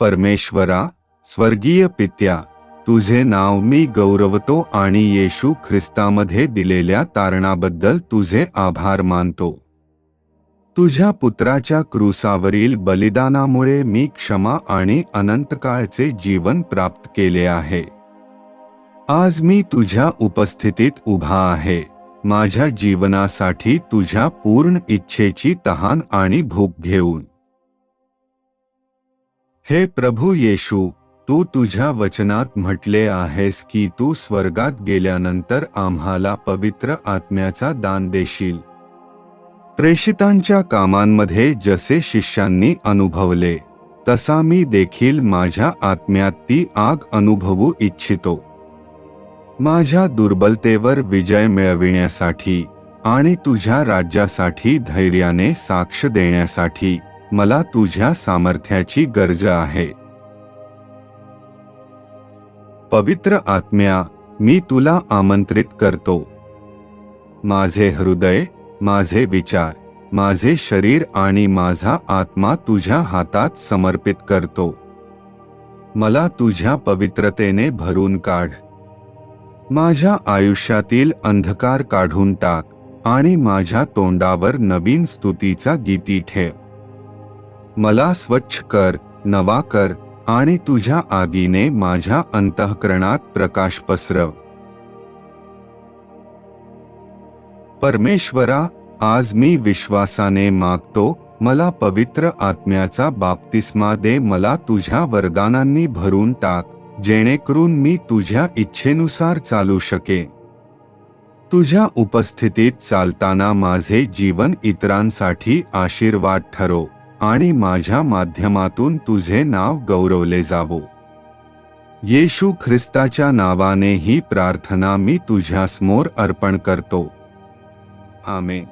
परमेश्वरा स्वर्गीय पित्या तुझे नाव मी गौरवतो आणि येशू ख्रिस्तामध्ये दिलेल्या तारणाबद्दल तुझे आभार मानतो. तुझ्या पुत्राच्या क्रूसावरील बलिदानामुळे मी क्षमा आणि अनंतकाळचे जीवन प्राप्त केले आहे. आज मी तुझ्या उपस्थितीत उभा आहे. माझ्या जीवनासाठी तुझ्या पूर्ण इच्छेची तहान आणि भूक घेऊन. हे प्रभू येशू तू तुझ्या वचनात म्हटले आहेस की तू स्वर्गात गेल्यानंतर आम्हाला पवित्र आत्म्याचा दान देशील. प्रेषितांच्या कामांमध्ये जसे शिष्यांनी अनुभवले तसा मी देखील माझ्या आत्म्यात ती आग अनुभवू इच्छितो. माझ्या दुर्बलतेवर विजय मिळविण्यासाठी आणि तुझ्या राज्यासाठी धैर्याने साक्ष देण्यासाठी मला तुझ्या सामर्थ्याची गरज आहे. पवित्र आत्म्या मी तुला आमंत्रित करतो. माझे हृदय माझे विचार माझे शरीर आणि माझा आत्मा तुझ्या हातात समर्पित करतो. मला तुझ्या पवित्रतेने भरून काढ. माझ्या आयुष्यातील अंधकार काढून टाक आणि माझ्या तोंडावर नवीन स्तुतीचा गीती ठेव. मला स्वच्छ कर नवा कर आणि तुझ्या आगीने माझ्या अंतःकरणात प्रकाश पसरव. परमेश्वरा आज मी विश्वासाने मागतो मला पवित्र आत्म्याचा बाप्तिस्मा दे मला तुझ्या वरदानांनी भरून टाक जेणेकरून मी तुझ्या इच्छेनुसार चालू शके. तुझ्या उपस्थितीत चालताना माझे जीवन इतरांसाठी आशीर्वाद ठरो. आणि माझ्या माध्यमातून तुझे नाव गौरवले जावो. येशू ख्रिस्ताच्या नावाने ही प्रार्थना मी तुझ्यासमोर अर्पण करतो. आमेन.